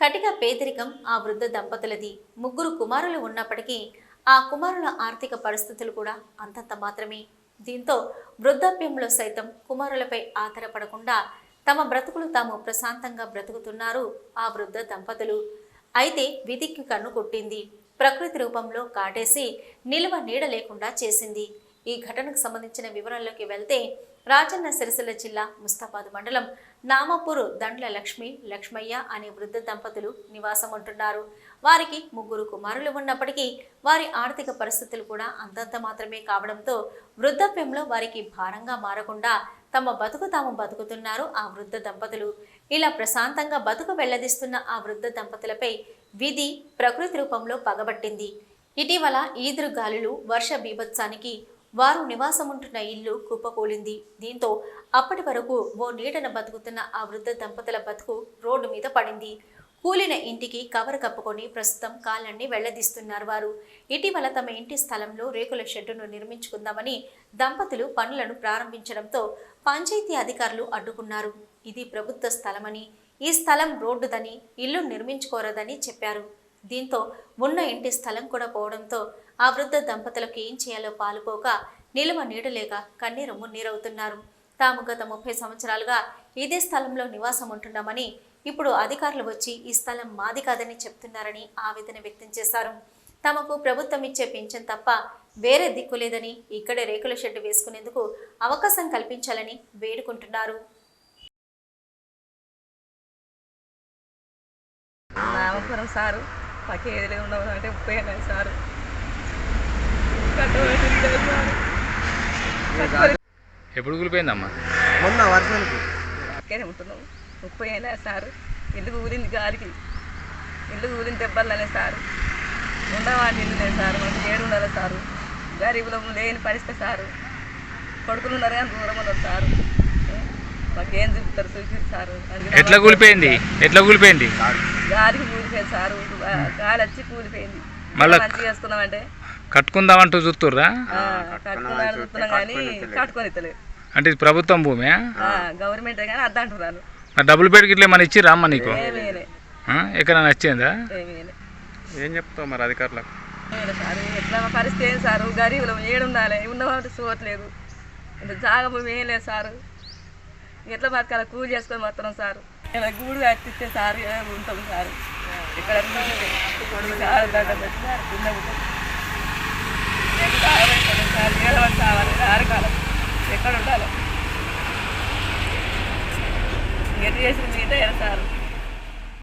కటిక పేదరికం ఆ వృద్ధ దంపతులది ముగ్గురు కుమారులు ఉన్నప్పటికీ ఆ కుమారుల ఆర్థిక పరిస్థితులు కూడా అంతంత మాత్రమే. దీంతో వృద్ధాప్యంలో సైతం కుమారులపై ఆధారపడకుండా తమ బ్రతుకులు తాము ప్రశాంతంగా బ్రతుకుతున్నారు ఆ వృద్ధ దంపతులు. అయితే విధికి కన్ను కొట్టింది. ప్రకృతి రూపంలో కాటేసి నిలువ నీడ లేకుండా చేసింది. ఈ ఘటనకు సంబంధించిన వివరాల్లోకి వెళ్తే రాజన్న సిరిసిల్ల జిల్లా ముస్తాబాద్ మండలం నామపూరు దండ్ల లక్ష్మి లక్ష్మయ్య అనే వృద్ధ దంపతులు నివాసం ఉంటున్నారు వారికి ముగ్గురు కుమారులు ఉన్నప్పటికీ వారి ఆర్థిక పరిస్థితులు కూడా అంతంత మాత్రమే కావడంతో వృద్ధాప్యంలో వారికి భారంగా మారకుండా తమ బతుకు తాము బతుకుతున్నారు ఆ వృద్ధ దంపతులు. ఇలా ప్రశాంతంగా బతుకు వెళ్ళదీస్తున్న ఆ వృద్ధ దంపతులపై విధి ప్రకృతి రూపంలో పగబట్టింది. ఇటీవల ఈదురు గాలులు వర్ష బీభత్సానికి వారు నివాసముంటున్న ఇల్లు కుప్పకూలింది. దీంతో అప్పటి వరకు ఓ నీడన బతుకుతున్న ఆ వృద్ధ దంపతుల బతుకు రోడ్డు మీద పడింది. కూలిన ఇంటికి కవర్ కప్పుకొని ప్రస్తుతం కాలన్ని వెళ్ళదీస్తున్నారు వారు. ఇటీవల తమ ఇంటి స్థలంలో రేకుల షెడ్డును నిర్మించుకుందామని దంపతులు పనులను ప్రారంభించడంతో పంచాయతీ అధికారులు అడ్డుకున్నారు. ఇది ప్రభుత్వ స్థలమని ఈ స్థలం రోడ్డుదని ఇల్లు నిర్మించుకోరదని చెప్పారు. దీంతో ఉన్న ఇంటి స్థలం కూడా పోవడంతో ఆ వృద్ధ దంపతులకు ఏం చేయాలో పాలుపోక నిలువ నీడలేక కన్నీరు మున్నీరవుతున్నారు. తాము గత ముప్పై సంవత్సరాలుగా ఇదే స్థలంలో నివాసం ఉంటున్నామని ఇప్పుడు అధికారులు వచ్చి ఈ స్థలం మాది కాదని చెప్తున్నారని ఆవేదన వ్యక్తం చేశారు. తమకు ప్రభుత్వం ఇచ్చే పింఛన్ తప్ప వేరే దిక్కు లేదని ఇక్కడే రేకుల షెడ్డు వేసుకునేందుకు అవకాశం కల్పించాలని వేడుకుంటున్నారు. నామపురం సారు మాకు ఏదిలే ఉండవు అంటే ఉపయోగం సారు కట్టబెట్టింది లేదు సారు. కట్టుకొని ఎప్పుడు కూలిపోయిందమ్మా? మొన్న వర్షానికి. ఇక్కడే ఉంటున్నాం. ముప్పై అయినా సారు. ఇల్లు కూలింది గాలికి? ఇల్లు కూలింది దెబ్బలనే సారు? ఉండవాడి ఇల్లు లేదు సారు? మాకు ఏడు ఉండాలి సారు? గరీబులం లేని పరిస్థితి సారు. కొడుకులు ఉన్నారు కానీ దూరం ఉన్నారు సారు. మాకు ఏం చూపుతారు? చూసి సారు. ఎట్లా కూలిపోయింది? ఎట్లా కూలిపోయింది? గాలికి కూలిపోయింది సారు. గాలి వచ్చి కూలిపోయింది. మళ్ళా- మంచిగా చేసుకున్నామంటే కట్టుకుందామంటూ చూస్తుర్రా? అంటే ఇది ప్రభుత్వం భూమి? గవర్నమెంట్ కానీ అద్ద అంటున్నాను డబుల్ బెడ్కి ఇట్లా మన ఇచ్చిర్రా అమ్మ నీకు? ఎక్కడ నచ్చిందా? ఏమీ ఏం చెప్తావు మరి అధికారులకు? సార్ ఎట్లా పరిస్థితి ఏం సారు? గరీబులు ఏడు ఉండాలి ఉన్నవాటి చూడట్లేదు జాగా భూమి ఏం లేదు సారు. ఎట్లా బతకాలి? కూలి చేసుకొని మొత్తం సారు. ఇలా గూడు కట్టిస్తే సార్ ఉంటాం సార్. ఇక్కడ అక్కడ ఉండాలి. ఎటు చేసిన మీదే సార్?